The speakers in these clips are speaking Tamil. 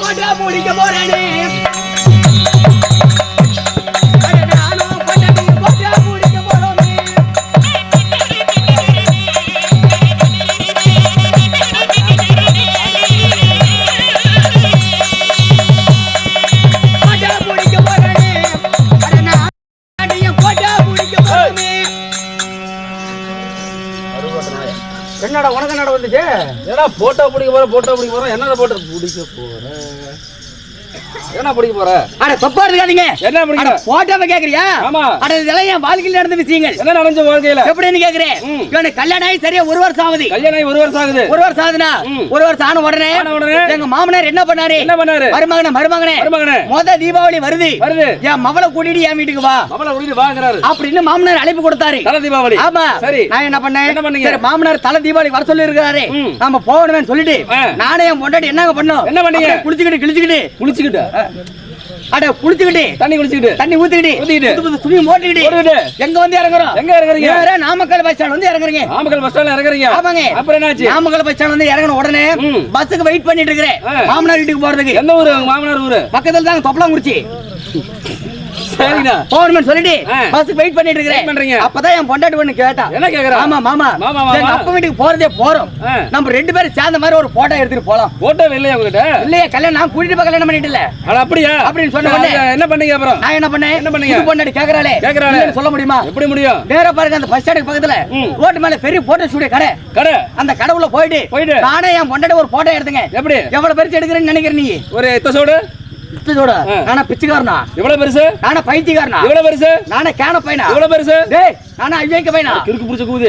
போட்டா முடிக்க போறேனே. ஏன்னா போட்டோ பிடிக்க போற போட்டோ பிடிக்க போகிறேன் என்னென்ன போட்டோ பிடிக்க போகிறேன் என்ன பிடிக்க போற? அட தப்பா இருக்காதீங்க என்ன அட பிடிக்கிற போட்டோவை கேக்குறியா? ஆமா. அட இதெல்லாம் என் வாழ்க்கையில் நடந்த விஷயங்கள் என்ன நடந்துச்சு வாழ்க்கையில? எப்படின்னு கேக்குறேன். ம். இவனுக்கு கல்யாணம் ஆகி சரியா ஒரு வருஷம் ஆகுது. கல்யாணம் ஆகி ஒரு வருஷம் ஆகுது. ஒரு வருஷம் ஆகுதுனா. ஒரு வருஷம் ஆன உடனே எங்க மாமனார் என்ன பண்ணாரு? என்ன பண்ணாரு? மருமகனே மருமகனே மருமகனே. மொத தீபாவளி வருது. வருது. என் மவளை கூட்டிட்டு என் வீட்டுக்கு வா. அவளை விட்டு வாங்குறாரு. அப்படின்னு மாமனார் அழைப்பு கொடுத்தாரு. தல தீபாவளி. ஆமா. சரி. நான் என்ன பண்ணேன்? என்ன பண்ணீங்க? சரி மாமனார் தலை தீபாவளி வர சொல்லி இருக்காரு. நாம போகணும்னு சொல்லிட்டு. நானே என் பொண்டாட்டி என்னங்க பண்ணோம்? என்ன பண்ணீங்க? குளிச்சுக்கிட்டு கிழிச்சுக்கிட்டு குளிச்சுக்கிட்டு. அட குளிச்சுக்கிட்டு. தண்ணி குளிச்சுக்கிட்டு. தண்ணி ஊத்திக்கிட்டு. ஊத்திக்கிட்டு. துணி போட்டுக்கிட்டு. எங்க வந்து இறங்குறோம்? எங்க இறங்குறீங்க? நேரா நாமக்கல் பஸ் ஸ்டாண்ட் வந்து இறங்குறீங்க. நாமக்கல் பஸ் ஸ்டாண்ட்ல இறங்குறீங்க. ஆமாங்க. அப்புறம் என்னாச்சு? நாமக்கல் பஸ் ஸ்டாண்ட் வந்து இறங்கின உடனே. பஸ்ஸுக்கு வெயிட் பண்ணிட்டு இருக்கிறேன். மாமனார் வீட்டுக்கு போறதுக்கு. எந்த ஊரு மாமனார் ஊரு? பக்கத்துல தாங்க தொப்பலாங்குறிச்சி. சரிண்ணா. போகணும்னு சொல்லிட்டு வெயிட் பண்ணிட்டு இருக்கிறேன். பண்றீங்க. அப்பதான் என் பொண்டாட்டி கேட்டா. என்ன கேக்குறா? ஆமா மாமா. அப்பா வீட்டுக்கு போறதே போறோம். நம்ம ரெண்டு பேரும் சேர்ந்த மாதிரி ஒரு போட்டோ எடுத்துட்டு போலாம். போட்டோ இல்லையா உங்ககிட்ட? இல்லையே கல்யாணம் நான் கூட்டிட்டு போய் கல்யாணம் பண்ணிட்டு இல்ல அப்படியா? அப்படின்னு சொன்ன என்ன பண்ணீங்க அப்புறம்? நான் என்ன பண்ணேன்? என்ன பண்ணீங்க? பொண்டாட்டி கேக்குறாளே. கேக்குறாளே. சொல்ல முடியுமா? எப்படி முடியும்? நேரா பாருங்க அந்த பஸ் ஸ்டாண்டுக்கு பக்கத்துல. ரோட்டு மேல பெரிய போட்டோ ஸ்டுடியோ கடை. கடை? அந்த கடவுள போயிட்டு போயிட்டு. நானே என் பொண்டாட்டி ஒரு போட்டோ எடுத்துங்க. எப்படி? எவ்வளவு பெருசு எடுக்கிறேன்னு நினைக்கிற நீ? ஒரு நானா பிச்சைக்காரனா? எவ்வளவு பெருசு? நானா பைத்தியக்காரனா? எவ்வளவு பெருசு? நானா கேன பையனா? எவ்வளவு பெருசு? டேய் நானா ஐயக்க பையனா? கிறுக்கு புடிச்ச கூது.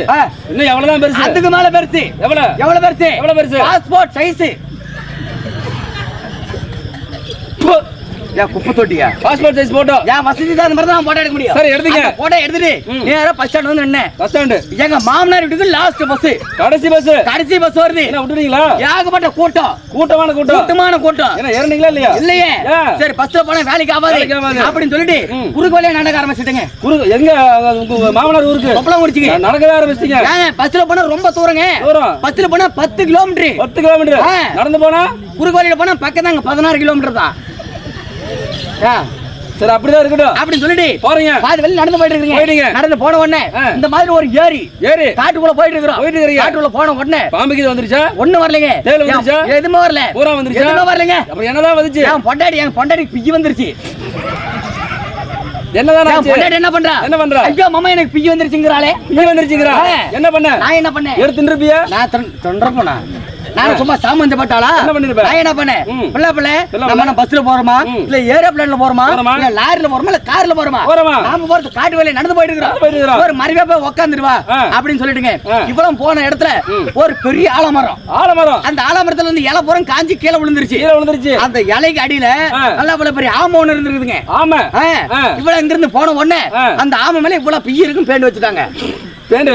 இன்னும் எவ்வளவுதான் பெருசு? அதுக்கு மேல பெருசு. எவ்வளவு? எவ்வளவு பெருசு? எவ்வளவு பெருசு? பாஸ்போர்ட் சைஸ் ஏன் குப்பை தொட்டியா? பாஸ்போர்ட் சைஸ் போட்டோ என் வசதி தான் மாதிரி தான் போட்டோ எடுக்க முடியும். சரி, எடுத்துங்க. போட்டோ எடுத்துட்டு. நேரா பஸ் ஸ்டாண்ட் வந்து நின்னேன் பஸ் ஸ்டாண்டு எங்க மாமனார் வீட்டுக்கு லாஸ்ட் பஸ் கடைசி பஸ் கடைசி பஸ் வருது. என்ன விட்டுறீங்களா ஏகப்பட்ட கூட்டம். கூட்டமான கூட்டம். கூட்டமான கூட்டம். என்ன ஏறினீங்களா இல்லையா? இல்லையே. ஏன்? சரி பஸ்ல போனா வேலைக்கு ஆகாது. அப்படின்னு சொல்லிட்டு. குறுக்கு வழியா நடக்க ஆரம்பிச்சிட்டுங்க. குரு எங்க மாமனார் ஊருக்கு? கொப்பளம் குடிச்சிங்க நடக்கவே ஆரம்பிச்சிட்டீங்க. ஏங்க பஸ்ல போனா ரொம்ப தூரங்க. தூரம். பஸ்ல போனா பத்து கிலோமீட்டர் பத்து கிலோமீட்டர். நடந்து போனா? குறுக்கு வழியில போனா பக்கம் தாங்க பதினாறு கிலோமீட்டர் தான். சரி அப்படிதான் இருக்கட்டும். அப்படின்னு சொல்லிட்டு போறீங்க. பாதி வெளில நடந்து போயிட்டு இருக்கீங்க. போயிட்டீங்க. நடந்து போன உடனே. இந்த மாதிரி ஒரு ஏரி ஏறி காட்டுக்குள்ள போயிட்டு இருக்கிறோம். போயிட்டு இருக்கீங்க. காட்டுக்குள்ள போன உடனே பாம்பு கீது வந்துருச்சா? ஒண்ணு வரலைங்க. தேள் வந்துருச்சா? என் எதுவுமே வரல. பூரா வந்துருச்சா? எதுவுமே வரலைங்க. அப்புறம் என்னதான் வந்துச்சு? என் பொண்டாடி என் பொண்டாடி பிஜி வந்துருச்சு. என்னதான் என்ன பண்றா? என்ன பண்றா? ஐயோ மாமா எனக்கு பிஜி வந்துருச்சுங்கிறாளே. நீ வந்துருச்சுங்கிறா. என்ன பண்ண? நான் என்ன பண்ணேன்? எடுத்து நிறுப்பியா நான் தொண்டரப்போனா நான் சும்மா பண்ணிருப்ப? நான் என்ன பண்ணேன். பிள்ளை பிள்ளை நம்ம பஸ்ல போறோமா. இல்ல ஏரோப்ளேன்ல போறோமா? இல்ல லாரில போறோமா இல்ல கார்ல போறோமா? நாம போறது காட்டு வேலையை நடந்து போயிட்டு இருக்கிறோம். ஒரு மறைவா போய் உட்காந்துருவா. அப்படின்னு சொல்லிட்டுங்க. இவ்வளவு போன இடத்துல. ஒரு பெரிய ஆலமரம் ஆலமரம் அந்த ஆலமரத்துல இருந்து இலை புறம் காஞ்சி கீழே விழுந்துருச்சு கீழே விழுந்துருச்சு அந்த இலைக்கு அடியில. நல்லா இவ்வளவு பெரிய ஆமை ஒண்ணு இருந்திருக்குதுங்க ஆமா. இவ்வளவு இங்க இருந்து போன உடனே. அந்த ஆமை மேல இவ்வளவு பிய்ய இருக்கும் பேண்டு வச்சுட்டாங்க பேண்ட்.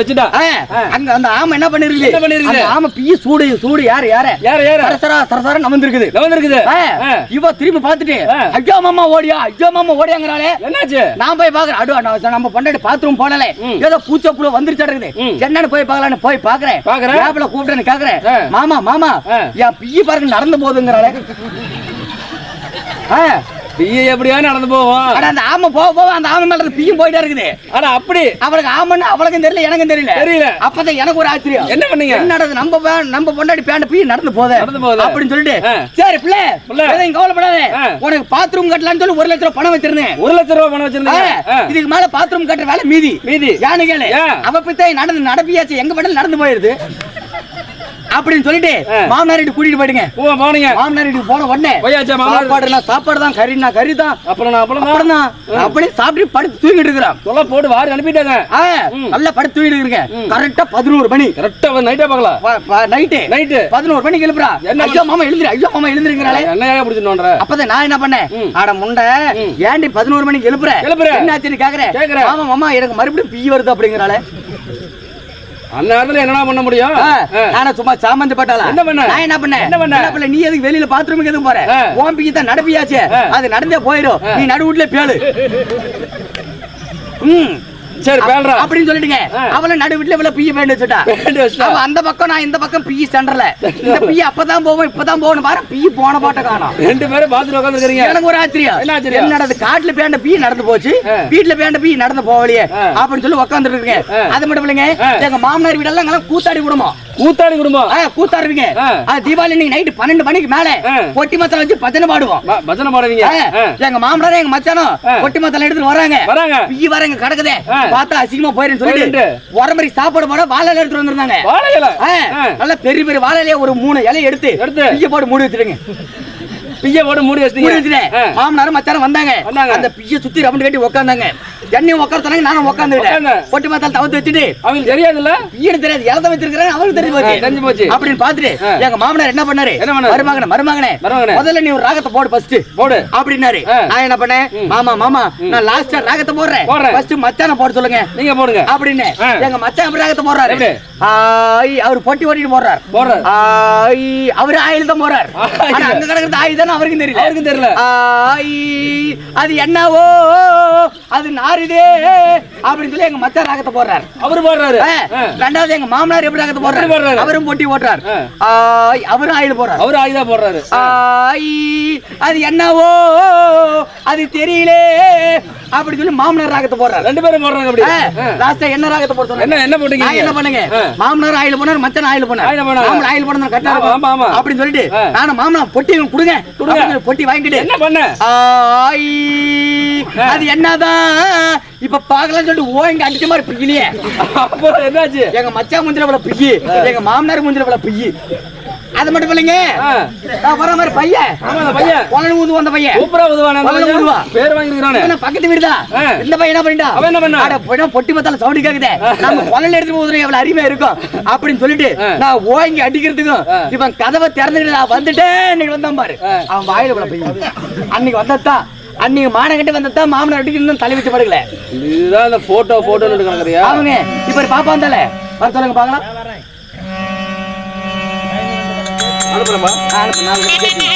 ஆ. அங்க அந்த ஆமை என்ன பண்ணிருக்கு என்ன பண்ணிருக்குது? அந்த ஆமை பிய்ய சூடு சூடு யாரு யாரு யார யார சரசரா சரசரா நமந்திருக்குது லவந்திருக்குது ஆ. இவ திரும்பி பார்த்துட்டு. ஐயோ மாமா ஓடியா ஐயோ மாமா ஓடியாங்கிறாளே என்னாச்சு நான் போய் பாக்குறேன் அடு நான் நம்ம பொண்டாட்டி பாத்ரூம் போனல. ஏதோ பூச்சை புழு வந்துருச்சு இருக்குது. என்னன்னு போய் பார்க்கலான்னு போய் பாக்குறேன் பாக்குறேன். கேப்ல கூப்பிட்டேன்னு கேக்குறேன். மாமா மாமா. என் பிய்ய பாருங்க நடந்து போகுதுங்கிறாளே ஆ. பிஏ எப்படியா நடந்து போவோம்? அட அந்த ஆமை போக போக அந்த ஆமை மேல பிய்யும் போயிட்டே இருக்குது. அட அப்படி. அவளுக்கு ஆமன்னு அவளுக்கும் தெரியல எனக்கும் தெரியல. தெரியல. அப்பதான் எனக்கு ஒரு ஆச்சரியம். என்ன பண்ணீங்க? என்னடா இது நம்ம நம்ம பொண்டாடி பேண்ட் போய் நடந்து போதே? நடந்து போகுது. அப்படின்னு சொல்லிட்டு. சரி பிள்ளை. எதையும் கவலைப்படாத. உனக்கு பாத்ரூம் கட்டலாம்னு சொல்லி ஒரு லட்சம் ரூபாய் பணம் வச்சிருந்தேன். ஒரு லட்சம் ரூபாய் பணம் ஆ. இதுக்கு மேல பாத்ரூம் கட்டுற வேலை மீதி. மீதி. யானு கேளு? அவ பித்தை நடந்து நடப்பியாச்சு. எங்க படம் நடந்து போயிருது அப்படின்னு சொல்லிட்டு. மாமனார் வீட்டுக்கு கூட்டிட்டு போயிடுங்க. ஓ போனீங்க மாமனார் வீட்டுக்கு போன உடனே சாப்பாடுனா சாப்பாடு தான் கறினா கறி தான் அப்புறம் நான் அப்புறம் அப்புறம் தான் அப்படியே சாப்பிட்டு படுத்து தூங்கிட்டு இருக்கிறான். தொலை போட்டு வாரி அனுப்பிட்டாங்க. நல்லா படுத்து தூங்கிட்டு இருக்கேன். கரெக்டா பதினோரு மணி. கரெக்டா நைட்டே பார்க்கலாம் நைட்டு நைட்டு பதினோரு மணிக்கு எழுப்புறா. என்ன ஐயோ மாமா எழுந்துரு ஐயோ மாமா எழுந்துருங்கிறாளே. என்னையா பிடிச்சிட்டு அப்பதான் நான் என்ன பண்ணேன். ஆட முண்டை ம். ஏண்டி பதினோரு மணிக்கு எழுப்புற? எழுப்புற. என்னாச்சுன்னு கேக்குறேன். கேக்குறேன். ஆமா மாமா எனக்கு மறுபடியும் பீ வருது அப்படிங்கிறாளே. அந்த நேரத்துல என்னடா பண்ண முடியும். நானா சும்மா சாமந்த பட்டாளா என்ன பண்ண? நான் என்ன பண்ணேன் என்ன பண்ண? நீ எதுக்கு வெளியில பாத்ரூமுக்கு எதுவும் போற ஆ. உன் பிக்கு தான் நடப்பியாச்சே. அது நடந்தே போயிடும். நீ நடு வீட்டுல பேளு ம் சரி பேல்றா அப்படின்னு சொல்லிட்டுங்க. அவள நடு வீட்டுல இவ்வளவு பீய பேண்டு வச்சுட்டா. பேண்ட் அந்த பக்கம் நான் இந்த பக்கம் பீ சென்டர்ல இந்த பீ அப்பதான் போவோம் இப்பதான் போகணும் பாரு பீ போன பாட்ட காணோம். ரெண்டு பேரும் பாத்ரூம் உட்காந்துருக்கீங்க எனக்கு ஒரு ஆச்சரியம். என்ன நடந்து காட்டுல பேண்ட பீ நடந்து போச்சு. வீட்டுல பேண்ட பீ நடந்து போகலையே. அப்படின்னு சொல்லி உட்காந்துட்டு இருக்கேன். அது மட்டும் இல்லைங்க. எங்க மாமனார் வீடெல்லாம் கூத்தாடி குடும்பம் கூத்தாடி குடும்பம் கூத்தாடுவீங்க. தீபாவளி இன்னைக்கு நைட்டு பன்னெண்டு மணிக்கு மேல ஆ. பொட்டி மத்தல வச்சு பஜனை பாடுவோம். பஜனை பாடுவீங்க. எங்க மாமனாரும் எங்க மச்சானும் ஆ. பொட்டி மத்தல எடுத்துட்டு வராங்க. வராங்க. பிய்ய வரங்க கிடக்குதே. பார்த்தா அசிங்கமா போயிருன்னு சொல்லிட்டு. உரம்பரி சாப்பாடு போட வாழை இலை எடுத்துட்டு வந்திருந்தாங்க வாழை இலை. நல்ல பெரிய பெரிய வாழை இலைய ஒரு மூணு இலை எடுத்து எடுத்து. பிய்ய போட்டு மூடி வச்சிருங்க பிய்ய போட்டு மூடி ஆ. மாமனாரும் மச்சானும் வந்தாங்க. அந்த பிய்ய சுத்தி ரவுண்டு கட்டி உட்காந்தாங்க என்னையும் உட்காந்துட்டாங்க நானும் உட்காந்துட்டேன். பொட்டி மத்தால் தவிர்த்து வச்சுட்டு அவங்களுக்கு தெரியாதுல்ல? பிய்யடு தெரியாது. இலத வச்சிருக்கிறேன் அவருக்கு தெரிஞ்சு போச்சு. தெரிஞ்சு போச்சு. அப்படின்னு பாத்துட்டு. எங்க மாமனார் என்ன பண்ணாரு? என்ன பண்ணாரு? மருமகனே மருமகனே. முதல்ல நீ ஒரு ராகத்தை போடு ஃபர்ஸ்ட் போடு. அப்படின்னாரு. நான் என்ன பண்ணேன்? மாமா மாமா நான் லாஸ்டா ராகத்தை போடுறேன். ஃபர்ஸ்ட் மச்சான போட சொல்லுங்க. நீங்க போடுங்க. அப்படின்னு. எங்க மச்சான் ராகத்தை போடுறாரு? ஆய் அவர் பொட்டி ஓட்டிட்டு போடுறாரு. போடுறாரு. ஆய் அவர் ஆயில் தான் போறாரு அங்க கிடக்குறது ஆயில் தானே அவருக்கும் தெரியல. அவருக்கும் தெரியல. ஆய் அது என்னவோ அது நாறுதே அப்படின்னு சொல்லி எங்க மச்சான் ராகத்தை போடுறாரு. அவரு பாடுறாரு. ரெண்டாவது எங்க மாமனார் எப்படி ராகத்தை போடுறாரு? போடுறாரு? அவரும் பொட்டி. ஆய் அவரும் ஆயில் போடுறாரு. அவரு ஆயுதா போடுறாரு. அது என்னவோ அது தெரியல அப்படி சொல்லி மாமனார் ராகத்தை போடுறாரு. ரெண்டு பேரும் போடுறாங்க அப்படி. லாஸ்டா என்ன ராகத்தை போட சொன்னாங்க என்ன என்ன போட்டீங்க என்ன பண்ணுங்க. மாமனார் ஆயில் போனார் மச்சான் ஆயில் போனார். மாமனார் ஆயில் போனா கரெக்டா ஆமா, ஆமா, அப்படின்னு சொல்லிட்டு. நானும் மாமனார் பொட்டி கொடுங்க. கொடுங்க. அப்படின்னு பொட்டி வாங்கிட்டு என்ன பண்ண? அது என்னதான்? இப்ப பாக்கலாம்னு சொல்லிட்டு ஓங்க அடிச்ச மாதிரி பிய்யினியே அப்போ என்னாச்சு? எங்க மச்சான் முஞ்சில இவ்வளவு பிய்யி. எங்க மாமனார் முஞ்சில இவ்வளவு பிய்யி. அது மட்டும் இல்லைங்க. வர மாதிரி பையன். பையன். குழந்தை ஊது வந்த பையன். சூப்பரா பையன். உருவா. பேர் வாங்கிருக்கானே பக்கத்து வீடுதா. இந்த பையன் என்ன பண்ணிட்டா அவன் என்ன பண்ணா? அட, போய் பொட்டி மத்தால சவுண்ட் கேக்குதே. நம்ம குழந்தை எடுத்து போதும் எவ்வளவு அருமையா இருக்கும். அப்படின்னு சொல்லிட்டு. நான் ஓங்கி அடிக்கிறதுக்கும். இவன் கதவை திறந்துட்டு நான் வந்துட்டேன் இன்னைக்கு வந்தான் பாரு. அவன் வாயில கூட பையன் அன்னைக்கு வந்ததா அன்னைக்கு மானகட்டி வந்ததா மாமனார் அடிக்க இன்னும் தலை வச்சு படுக்கல. இதுதான் இந்த போட்டோ போட்டோ எடுக்கிறாங்க அவங்க இப்ப பாப்பா வந்தால வர சொல்லுங்க பாக்கலாம் அனுப்புறப்பா அனுப்பு நாலு கேட்டு